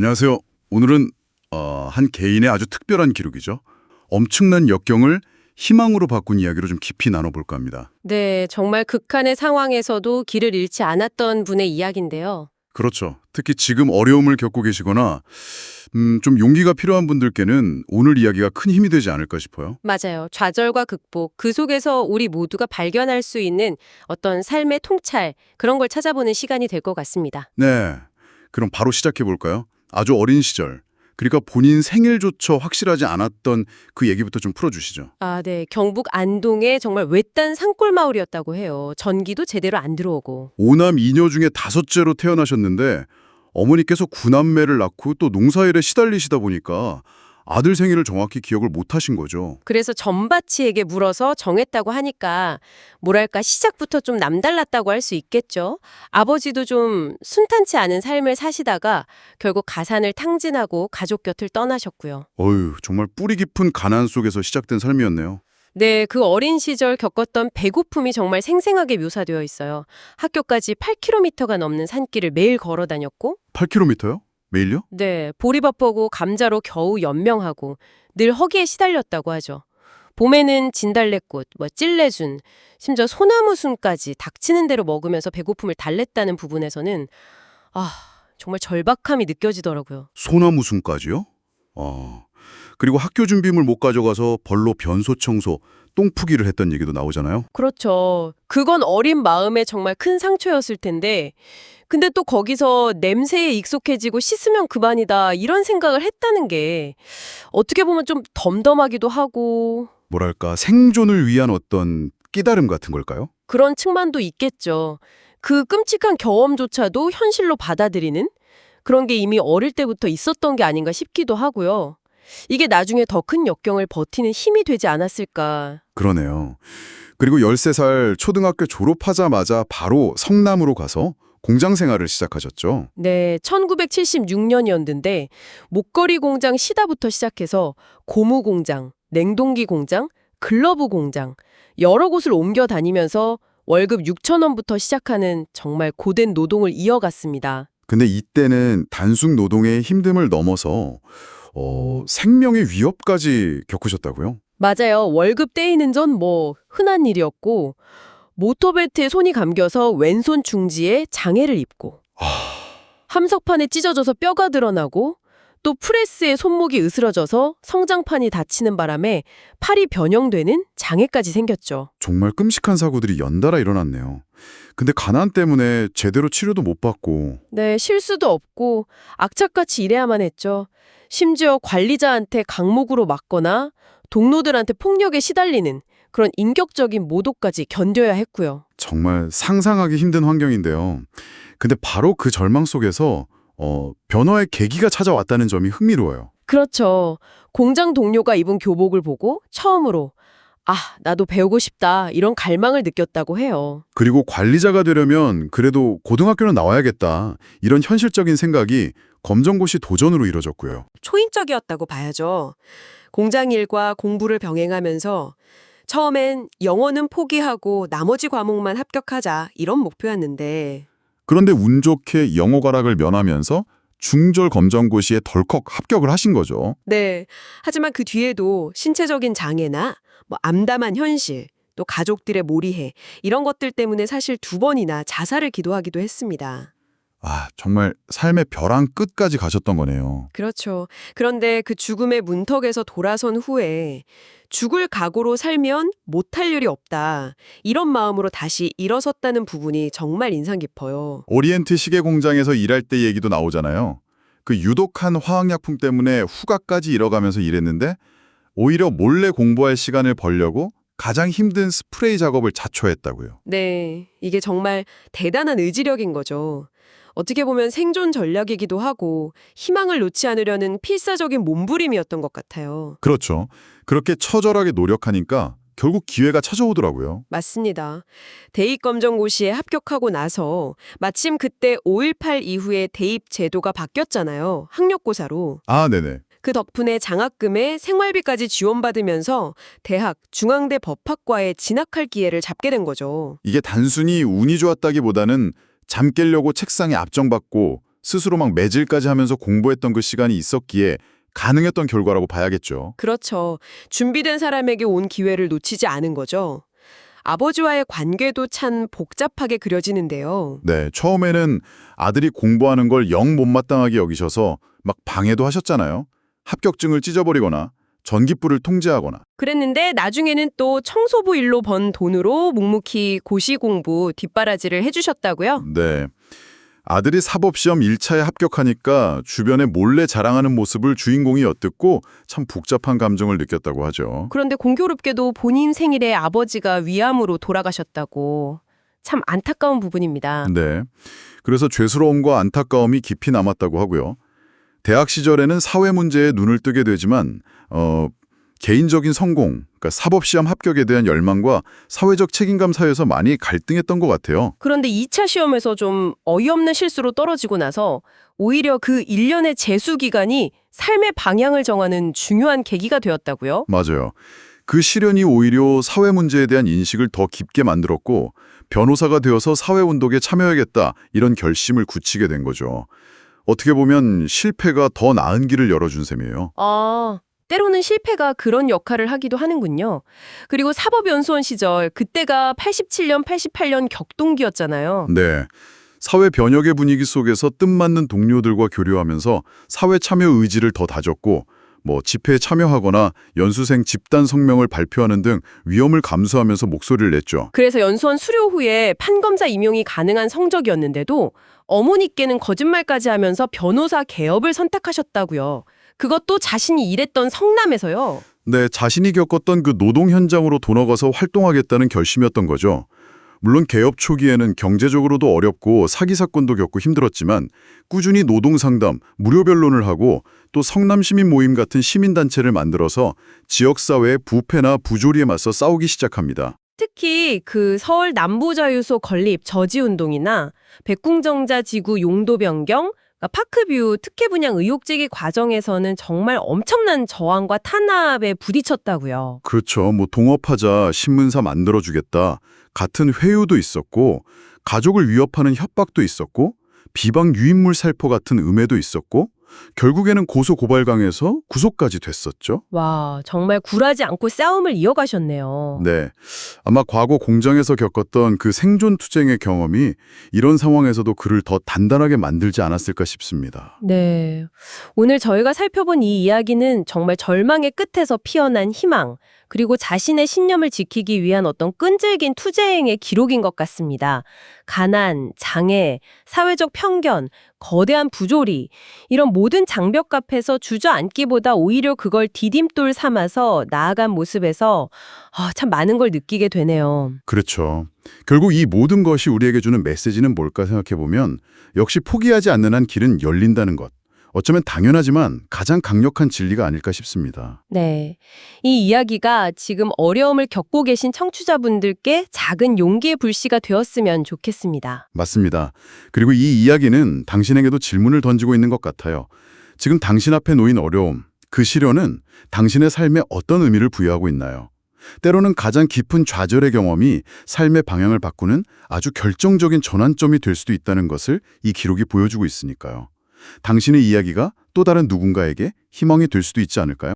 안녕하세요. 오늘은 어, 한 개인의 아주 특별한 기록이죠. 엄청난 역경을 희망으로 바꾼 이야기로 좀 깊이 나눠볼까 합니다. 네, 정말 극한의 상황에서도 길을 잃지 않았던 분의 이야기인데요. 그렇죠. 특히 지금 어려움을 겪고 계시거나 음, 좀 용기가 필요한 분들께는 오늘 이야기가 큰 힘이 되지 않을까 싶어요. 맞아요. 좌절과 극복, 그 속에서 우리 모두가 발견할 수 있는 어떤 삶의 통찰, 그런 걸 찾아보는 시간이 될 것 같습니다. 네. 그럼 바로 시작해 볼까요? 아주 어린 시절, 그러니까 본인 생일조차 확실하지 않았던 그 얘기부터 좀 풀어주시죠. 아, 네. 경북 안동의 정말 외딴 산골 마을이었다고 해요. 전기도 제대로 안 들어오고. 오남 이녀 중에 다섯째로 태어나셨는데 어머니께서 구남매를 낳고 또 농사일에 시달리시다 보니까 아들 생일을 정확히 기억을 못 하신 거죠. 그래서 전바치에게 물어서 정했다고 하니까 뭐랄까 시작부터 좀 남달랐다고 할 수 있겠죠. 아버지도 좀 순탄치 않은 삶을 사시다가 결국 가산을 탕진하고 가족 곁을 떠나셨고요. 어휴, 정말 뿌리 깊은 가난 속에서 시작된 삶이었네요. 네, 그 어린 시절 겪었던 배고픔이 정말 생생하게 묘사되어 있어요. 학교까지 8km가 넘는 산길을 매일 걸어 다녔고 8km요? 매일요? 네, 보리밥보고 감자로 겨우 연명하고 늘 허기에 시달렸다고 하죠. 봄에는 진달래꽃, 뭐 찔레준, 심지어 소나무순까지 닥치는 대로 먹으면서 배고픔을 달랬다는 부분에서는 아, 정말 절박함이 느껴지더라고요. 소나무순까지요? 아, 그리고 학교 준비물 못 가져가서 벌로 변소 청소, 똥 푸기를 했던 얘기도 나오잖아요. 그렇죠. 그건 어린 마음에 정말 큰 상처였을 텐데 근데 또 거기서 냄새에 익숙해지고 씻으면 그만이다 이런 생각을 했다는 게 어떻게 보면 좀 덤덤하기도 하고 뭐랄까 생존을 위한 어떤 깨달음 같은 걸까요? 그런 측면도 있겠죠. 그 끔찍한 경험조차도 현실로 받아들이는 그런 게 이미 어릴 때부터 있었던 게 아닌가 싶기도 하고요. 이게 나중에 더 큰 역경을 버티는 힘이 되지 않았을까. 그러네요. 그리고 13살 초등학교 졸업하자마자 바로 성남으로 가서 공장 생활을 시작하셨죠. 네, 1976년이었는데 목걸이 공장 시다부터 시작해서 고무 공장, 냉동기 공장, 글러브 공장 여러 곳을 옮겨 다니면서 월급 6천 원부터 시작하는 정말 고된 노동을 이어갔습니다. 근데 이때는 단순 노동의 힘듦을 넘어서 어, 생명의 위협까지 겪으셨다고요? 맞아요. 월급 떼이는 전 뭐 흔한 일이었고 모터벨트에 손이 감겨서 왼손 중지에 장애를 입고 함석판에 찢어져서 뼈가 드러나고 또 프레스에 손목이 으스러져서 성장판이 다치는 바람에 팔이 변형되는 장애까지 생겼죠. 정말 끔찍한 사고들이 연달아 일어났네요. 근데 가난 때문에 제대로 치료도 못 받고 네, 실수도 없고 악착같이 일해야만 했죠. 심지어 관리자한테 강목으로 맞거나 동료들한테 폭력에 시달리는 그런 인격적인 모독까지 견뎌야 했고요. 정말 상상하기 힘든 환경인데요. 근데 바로 그 절망 속에서 어, 변화의 계기가 찾아왔다는 점이 흥미로워요. 그렇죠. 공장 동료가 입은 교복을 보고 처음으로 아, 나도 배우고 싶다 이런 갈망을 느꼈다고 해요. 그리고 관리자가 되려면 그래도 고등학교는 나와야겠다. 이런 현실적인 생각이 검정고시 도전으로 이뤄졌고요. 초인적이었다고 봐야죠. 공장 일과 공부를 병행하면서 처음엔 영어는 포기하고 나머지 과목만 합격하자 이런 목표였는데 그런데 운 좋게 영어 과락을 면하면서 중졸 검정고시에 덜컥 합격을 하신 거죠. 네. 하지만 그 뒤에도 신체적인 장애나 뭐 암담한 현실, 또 가족들의 몰이해 이런 것들 때문에 사실 두 번이나 자살을 기도하기도 했습니다. 아, 정말 삶의 벼랑 끝까지 가셨던 거네요. 그렇죠. 그런데 그 죽음의 문턱에서 돌아선 후에 죽을 각오로 살면 못할 일이 없다. 이런 마음으로 다시 일어섰다는 부분이 정말 인상 깊어요. 오리엔트 시계 공장에서 일할 때 얘기도 나오잖아요. 그 유독한 화학약품 때문에 후가까지 잃어가면서 일했는데 오히려 몰래 공부할 시간을 벌려고 가장 힘든 스프레이 작업을 자초했다고요. 네, 이게 정말 대단한 의지력인 거죠. 어떻게 보면 생존 전략이기도 하고 희망을 놓지 않으려는 필사적인 몸부림이었던 것 같아요. 그렇죠. 그렇게 처절하게 노력하니까 결국 기회가 찾아오더라고요. 맞습니다. 대입 검정고시에 합격하고 나서 마침 그때 5.18 이후에 대입 제도가 바뀌었잖아요. 학력고사로. 아, 네네. 그 덕분에 장학금에 생활비까지 지원받으면서 대학 중앙대 법학과에 진학할 기회를 잡게 된 거죠. 이게 단순히 운이 좋았다기보다는 잠 깨려고 책상에 압정받고 스스로 막 매질까지 하면서 공부했던 그 시간이 있었기에 가능했던 결과라고 봐야겠죠. 그렇죠. 준비된 사람에게 온 기회를 놓치지 않은 거죠. 아버지와의 관계도 참 복잡하게 그려지는데요. 네, 처음에는 아들이 공부하는 걸 영 못마땅하게 여기셔서 막 방해도 하셨잖아요. 합격증을 찢어버리거나 전기불을 통제하거나. 그랬는데 나중에는 또 청소부 일로 번 돈으로 묵묵히 고시 공부 뒷바라지를 해주셨다고요? 네. 아들이 사법시험 1차에 합격하니까 주변에 몰래 자랑하는 모습을 주인공이 엿듣고 참 복잡한 감정을 느꼈다고 하죠. 그런데 공교롭게도 본인 생일에 아버지가 위암으로 돌아가셨다고. 참 안타까운 부분입니다. 네. 그래서 죄스러움과 안타까움이 깊이 남았다고 하고요. 대학 시절에는 사회 문제에 눈을 뜨게 되지만 어 개인적인 성공, 그러니까 사법시험 합격에 대한 열망과 사회적 책임감 사이에서 많이 갈등했던 것 같아요. 그런데 2차 시험에서 좀 어이없는 실수로 떨어지고 나서 오히려 그 1년의 재수 기간이 삶의 방향을 정하는 중요한 계기가 되었다고요? 맞아요. 그 시련이 오히려 사회 문제에 대한 인식을 더 깊게 만들었고 변호사가 되어서 사회운동에 참여하겠다 이런 결심을 굳히게 된 거죠. 어떻게 보면 실패가 더 나은 길을 열어준 셈이에요. 아, 때로는 실패가 그런 역할을 하기도 하는군요. 그리고 사법연수원 시절, 그때가 87년, 88년 격동기였잖아요. 네. 사회 변혁의 분위기 속에서 뜻맞는 동료들과 교류하면서 사회 참여 의지를 더 다졌고 뭐 집회에 참여하거나 연수생 집단 성명을 발표하는 등 위험을 감수하면서 목소리를 냈죠. 그래서 연수원 수료 후에 판검사 임용이 가능한 성적이었는데도 어머니께는 거짓말까지 하면서 변호사 개업을 선택하셨다고요. 그것도 자신이 일했던 성남에서요. 네, 자신이 겪었던 그 노동 현장으로 돌아가서 활동하겠다는 결심이었던 거죠. 물론 개업 초기에는 경제적으로도 어렵고 사기 사건도 겪고 힘들었지만 꾸준히 노동 상담, 무료 변론을 하고 또 성남 시민 모임 같은 시민 단체를 만들어서 지역 사회의 부패나 부조리에 맞서 싸우기 시작합니다. 특히 그 서울 남부자유소 건립 저지 운동이나 백궁정자 지구 용도 변경, 그러니까 파크뷰 특혜 분양 의혹 제기 과정에서는 정말 엄청난 저항과 탄압에 부딪혔다고요. 그렇죠. 뭐 동업하자, 신문사 만들어주겠다 같은 회유도 있었고 가족을 위협하는 협박도 있었고 비방 유인물 살포 같은 음해도 있었고 결국에는 고소 고발강에서 구속까지 됐었죠. 와, 정말 굴하지 않고 싸움을 이어가셨네요. 네. 아마 과거 공장에서 겪었던 그 생존 투쟁의 경험이 이런 상황에서도 그를 더 단단하게 만들지 않았을까 싶습니다. 네. 오늘 저희가 살펴본 이 이야기는 정말 절망의 끝에서 피어난 희망, 그리고 자신의 신념을 지키기 위한 어떤 끈질긴 투쟁의 기록인 것 같습니다. 가난, 장애, 사회적 편견, 거대한 부조리, 이런 모든 장벽 앞에서 주저앉기보다 오히려 그걸 디딤돌 삼아서 나아간 모습에서 아, 참 많은 걸 느끼게 되네요. 그렇죠. 결국 이 모든 것이 우리에게 주는 메시지는 뭘까 생각해 보면 역시 포기하지 않는 한 길은 열린다는 것. 어쩌면 당연하지만 가장 강력한 진리가 아닐까 싶습니다. 네. 이 이야기가 지금 어려움을 겪고 계신 청취자분들께 작은 용기의 불씨가 되었으면 좋겠습니다. 맞습니다. 그리고 이 이야기는 당신에게도 질문을 던지고 있는 것 같아요. 지금 당신 앞에 놓인 어려움, 그 시련은 당신의 삶에 어떤 의미를 부여하고 있나요? 때로는 가장 깊은 좌절의 경험이 삶의 방향을 바꾸는 아주 결정적인 전환점이 될 수도 있다는 것을 이 기록이 보여주고 있으니까요. 당신의 이야기가 또 다른 누군가에게 희망이 될 수도 있지 않을까요?